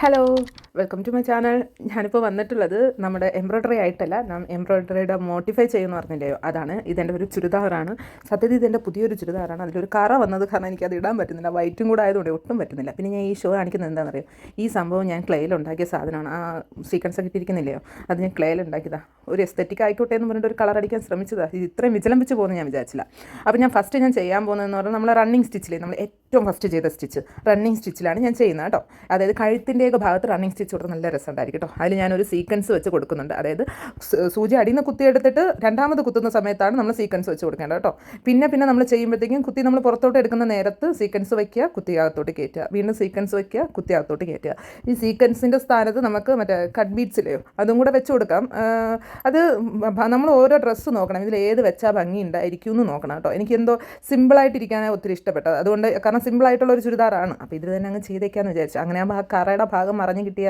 Hello. Welcome to my channel. ഞാനിപ്പോൾ വന്നിട്ടുള്ളത് നമ്മുടെ എംബ്രോയ്ഡറി ആയിട്ടല്ല നാം എംബ്രോയ്ഡറിയുടെ മോട്ടിഫൈ ചെയ്യുമെന്ന് പറഞ്ഞില്ലയോ അതാണ്. ഇതെന്റെ ഒരു ചുരിദാറാണ്. സത്യത്തിൽ ഇതെന്റെ പുതിയൊരു ചുരിദാറാണ്. അതിലൊരു കറ വന്നത് കാരണം എനിക്കത് ഇടാൻ പറ്റുന്നില്ല. വൈറ്റും കൂടെ ആയതുകൊണ്ട് ഒട്ടും പറ്റുന്നില്ല. പിന്നെ ഞാൻ ഈ ഷോ കാണിക്കുന്നത് എന്താണെന്ന് അറിയോ ഈ സംഭവം ഞാൻ ക്ലേയിൽ ഉണ്ടാക്കിയ സാധനമാണ്. ആ സീക്വൻസ് ഒക്കെ ഇട്ടിരിക്കുന്നില്ലയോ അത് ഞാൻ ക്ലേയിൽ ഉണ്ടാക്കിയതാണ് ഒരു എസ്തെറ്റിക് ആയിക്കോട്ടെ എന്ന് പറഞ്ഞിട്ട് ഒരു കളർ അടിക്കാൻ ശ്രമിച്ചതാണ് ഇത് ഇത്രയും വിചലംബിച്ച് പോകുന്നത് ഞാൻ വിചാരിച്ചില്ല. അപ്പോൾ ഞാൻ ഫസ്റ്റ് ഞാൻ ചെയ്യാൻ പോകുന്നതെന്ന് പറഞ്ഞാൽ നമ്മൾ റണ്ണിങ് സ്റ്റിച്ചിൽ നമ്മൾ ഏറ്റവും ഫസ്റ്റ് ചെയ്ത സ്റ്റിച്ച് റണ്ണിങ് സ്റ്റിച്ചിലാണ് ഞാൻ ചെയ്യുന്നത് കേട്ടോ. അതായത് കഴുത്തിന്റെയൊക്കെ ഭാഗത്ത് റണ്ണിങ് സ്റ്റിച്ച് കൊടുത്ത് നല്ല രസമുണ്ടായിരിക്കും കേട്ടോ. അതിൽ ഞാനൊരു സീക്വൻസ് വെച്ച് കൊടുക്കുന്നുണ്ട്. അതായത് സൂചി അടിയിൽ നിന്ന് കുത്തിയെടുത്തിട്ട് രണ്ടാമത് കുത്തുന്ന സമയത്താണ് നമ്മൾ സീക്വൻസ് വെച്ച് കൊടുക്കേണ്ടത് കേട്ടോ. പിന്നെ പിന്നെ നമ്മൾ ചെയ്യുമ്പോഴത്തേക്കും കുത്തി നമ്മൾ പുറത്തോട്ട് എടുക്കുന്ന നേരത്ത് സീക്വൻസ് വയ്ക്കുക കുത്തി അകത്തോട്ട് കയറ്റുക. വീണ്ടും സീക്വൻസ് വയ്ക്കുക കുത്തി അകത്തോട്ട് കയറ്റുക. ഈ സീക്വൻസിന്റെ സ്ഥാനത്ത് നമുക്ക് മറ്റേ കട്ട് ബീഡ്സിലെയോ അതും കൂടെ വെച്ച് കൊടുക്കാം. അത് നമ്മൾ ഓരോ ഡ്രസ്സ് നോക്കണം. ഇതിൽ ഏത് വെച്ചാൽ ഭംഗി ഉണ്ടായിരിക്കും എന്ന് നോക്കണം കേട്ടോ. എനിക്ക് എന്തോ സിമ്പിളായിട്ടിരിക്കാനാണ് ഒത്തിരി ഇഷ്ടപ്പെട്ടത്. അതുകൊണ്ട് കാരണം സിമ്പിളായിട്ടുള്ള ഒരു ചുരിദാറാണ്. അപ്പോൾ ഇതിൽ തന്നെ അങ്ങ് ചെയ്തേക്കാന്ന് വിചാരിച്ചു. അങ്ങനെ ആ കറയുടെ ഭാഗം മറഞ്ഞു കിട്ടിയ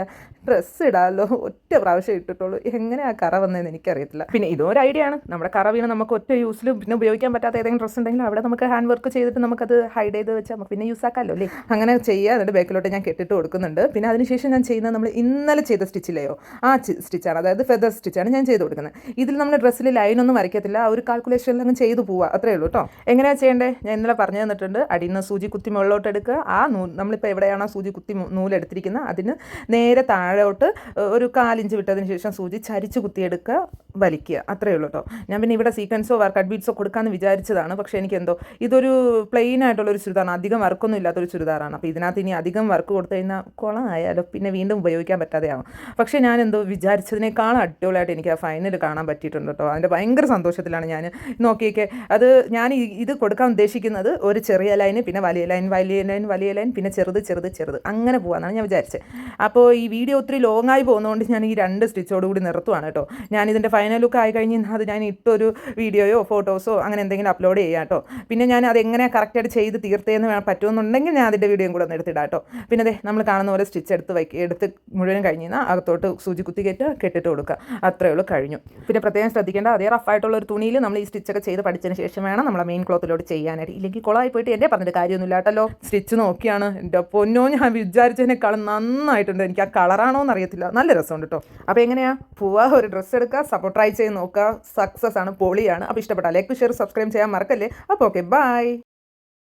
ഡ്രസ്സ് ഇടാമല്ലോ ഒറ്റ പ്രാവശ്യം ഇട്ടിട്ടുള്ളൂ. എങ്ങനെ ആ കറ വന്നതെന്ന് എനിക്കറിയത്തില്ല. പിന്നെ ഇതും ഒരു ഐഡിയ ആണ്. നമ്മുടെ കറ വീണ് നമുക്ക് ഒറ്റ യൂസിൽ പിന്നെ ഉപയോഗിക്കാൻ പറ്റാത്ത ഏതെങ്കിലും ഡ്രസ്സ് ഉണ്ടെങ്കിൽ അവിടെ നമുക്ക് ഹാൻഡ് വർക്ക് ചെയ്തിട്ട് നമുക്കത് ഹൈഡ് ചെയ്ത് വെച്ചാൽ നമുക്ക് പിന്നെ യൂസ് ആക്കാമല്ലോ അല്ലേ? അങ്ങനെ ചെയ്യുക എന്നിട്ട് ബാക്കിലോട്ട് ഞാൻ കെട്ടിട്ട് കൊടുക്കുന്നുണ്ട്. പിന്നെ അതിനുശേഷം ഞാൻ ചെയ്യുന്നത് നമ്മൾ ഇന്നലെ ചെയ്ത സ്റ്റിച്ചിലെയോ ആ സ്റ്റിച്ചാണ് അതായത് ഫെദർ സ്റ്റിച്ചാണ് ഞാൻ ചെയ്ത് കൊടുക്കുന്നത്. ഇതിൽ നമ്മൾ ഡ്രസ്സിൽ ലൈനൊന്നും വരയ്ക്കത്തില്ല. ആ ഒരു കാൽക്കുലേഷനിൽ അങ്ങ് ചെയ്തു പോവുക അത്രേ ഉള്ളൂ കേട്ടോ എങ്ങനെയാണ് ചെയ്യേണ്ടത് ഞാൻ ഇന്നലെ പറഞ്ഞു തന്നിട്ടുണ്ട്. അടിയിൽ നിന്ന് സൂചി കുത്തി മുകളിലോട്ട് എടുക്കുക. ആ നൂ നമ്മളിപ്പോൾ എവിടെയാണോ സൂചി കുത്തി നൂലെടുത്തിരിക്കുന്നത്. അതിന് നേരെ താഴോട്ട് ഒരു കാലിഞ്ച് വിട്ടതിന് ശേഷം സൂചി ചരിച്ച് കുത്തിയെടുക്കുക. വലിക്കുക. അത്രയേ ഉള്ളൂ കേട്ടോ ഞാൻ പിന്നെ ഇവിടെ സീക്വൻസോ വർക്ക് അഡ്ബീറ്റ്സോ കൊടുക്കാമെന്ന് വിചാരിച്ചതാണ്. പക്ഷേ എനിക്ക് എന്തോ ഇതൊരു പ്ലെയിൻ ആയിട്ടുള്ള ഒരു ചുരിദാറാണ്. അധികം വർക്കൊന്നും ഇല്ലാത്തൊരു ചുരിദാറാണ്. അപ്പോൾ ഇതിനകത്ത് ഇനി അധികം വർക്ക് കൊടുത്തു കഴിഞ്ഞാൽ കുളമായാലോ പിന്നെ വീണ്ടും ഉപയോഗിക്കാൻ പറ്റാതെയാവും പക്ഷേ ഞാൻ എന്തോ വിചാരിച്ചതിനേക്കാളും അടിപൊളിയായിട്ട് എനിക്ക് ആ ഫൈനൽ കാണാൻ പറ്റിയിട്ടുണ്ട് കേട്ടോ അതിന്റെ ഭയങ്കര സന്തോഷത്തിലാണ് ഞാൻ. നോക്കിയൊക്കെ അത് ഞാൻ ഇത് കൊടുക്കാൻ ഉദ്ദേശിക്കുന്നത് ഒരു ചെറിയ ലൈൻ പിന്നെ വലിയ ലൈൻ വലിയ ലൈൻ വലിയ ലൈൻ പിന്നെ ചെറുത് ചെറുത് ചെറുത്. അങ്ങനെ പോകാമെന്നാണ് ഞാൻ വിചാരിച്ചത് അപ്പോൾ ഈ വീഡിയോ ഒത്തിരി ലോങ്ങായി പോകുന്നതുകൊണ്ട് ഞാൻ ഈ രണ്ട് സ്റ്റിച്ചോട് കൂടി നിർത്തുവാണ് കേട്ടോ ഞാൻ ഇതിന്റെ ഫൈനൽ ലുക്ക് ആയി കഴിഞ്ഞ് അത് ഞാൻ ഇട്ടൊരു വീഡിയോയോ ഫോട്ടോസോ അങ്ങനെ എന്തെങ്കിലും അപ്ലോഡ് ചെയ്യാം കേട്ടോ പിന്നെ ഞാൻ അത് എങ്ങനെ കറക്റ്റായിട്ട് ചെയ്ത് തീർത്തേന്ന് വേണം പറ്റുമെന്നുണ്ടെങ്കിൽ ഞാൻ അതിന്റെ വീഡിയോയും കൂടെ ഒന്ന് എടുത്തിടാം കേട്ടോ പിന്നെ അതെ നമ്മൾ കാണുന്ന പോലെ സ്റ്റിച്ച് എടുത്ത് വയ്ക്കുക എടുത്ത് മുഴുവൻ കഴിഞ്ഞാൽ അകത്തോട്ട് സൂചി കുത്തി കയറ്റുക കെട്ടിട്ട് കൊടുക്കുക അത്രയേ ഉള്ളൂ കഴിഞ്ഞു. പിന്നെ പ്രത്യേകം ശ്രദ്ധിക്കേണ്ട അതേ റഫായിട്ടുള്ള ഒരു തുണിയിൽ നമ്മൾ ഈ സ്റ്റിച്ചൊക്കെ ചെയ്ത് പഠിച്ചതിന് ശേഷം വേണം നമ്മളെ മെയിൻ ക്ലോത്തിലോട്ട് ചെയ്യാനായിട്ട്. ഇല്ലെങ്കിൽ കുളമായി പോയിട്ട് എന്റെ പറഞ്ഞിട്ട് കാര്യമൊന്നുമില്ല കേട്ടല്ലോ. സ്റ്റിച്ച് നോക്കിയാണ്. എന്റെ പൊന്നോ ഞാൻ വിചാരിച്ചതിനേക്കാളും നന്നായിട്ടുണ്ട്. എനിക്ക് ആ കളറാണോ എന്നറിയത്തില്ല നല്ല രസമുണ്ട് കേട്ടോ അപ്പോൾ എങ്ങനെയാണ് പോവാ ഒരു ഡ്രസ്സ് എടുക്കുക സപ്പോർട്ട് ട്രൈ ചെയ്ത് നോക്കുക. സക്സസ് ആണ് പൊളിയാണ്. അപ്പോൾ ഇഷ്ടപ്പെട്ടാൽ ലൈക്ക് ഷെയർ സബ്സ്ക്രൈബ് ചെയ്യാൻ മറക്കല്ലേ? അപ്പോൾ ഓക്കെ ബൈ